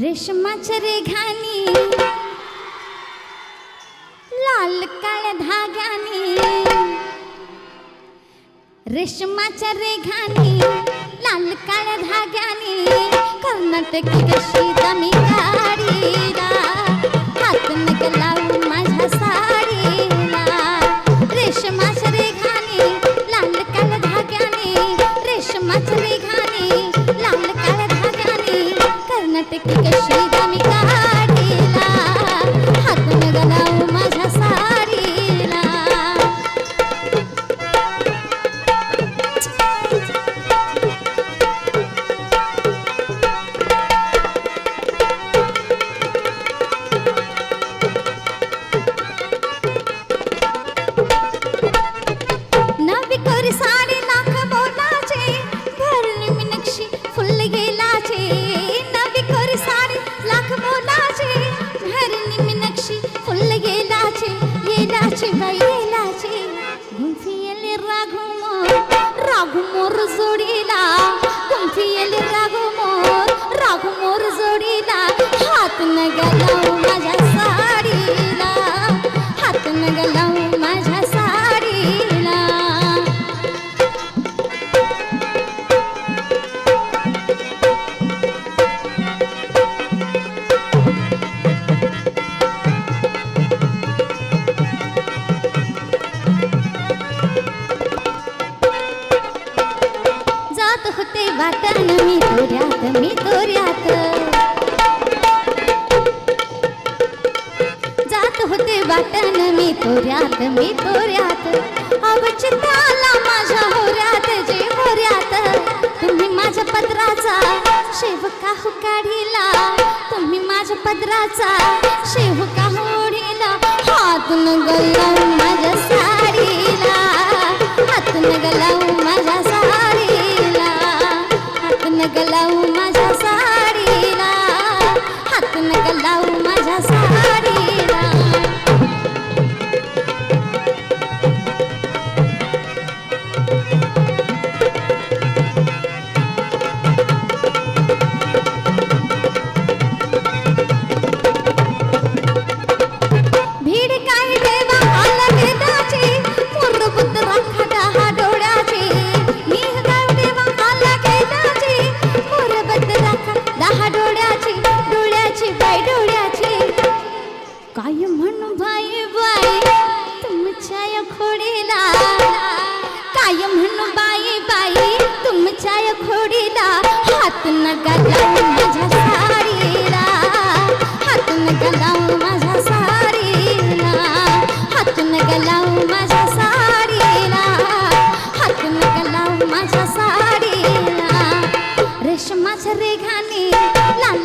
रेशमाच्या रेघानी लाल काळ्या धाग्यानी रेशमाच्या रेघानी लाल काळ्या धाग्यानी कर्नाटकी कशी दमी गाडीला हात नग लावू माझ्या साडीला. रेशमाच्या रेघानी लाल काळ्या धाग्यानी रेशमाच्या रेघानी शिवयलाचे गुंफियल राघुमोर राघुमोर जोडीला गुंफियल राघुमोर राघुमोर जोडीला हात न गलाव माझ्या साडीला हात न गलाव माझ्या होते वाटण मी तोऱ्यात मी तोऱ्यात जात होते वाटण मी तोऱ्यात मी तोऱ्यात अवचिताला माझ्या होऱ्यात जे होऱ्यात. तुम्ही माझ्या पत्राचा शेवका हो काढिला. तुम्ही माझ्या पत्राचा शेवका काहू हात न गल्ला माझ्या काय म्हणू बाई बाई? तुमच्या या खोडीला माझ्या साडीला. रेशमाच्या रेघाने लाल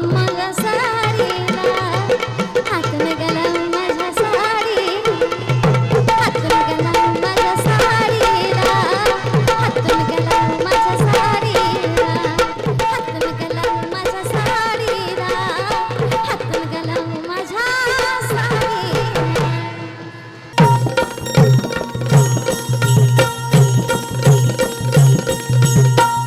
magasin.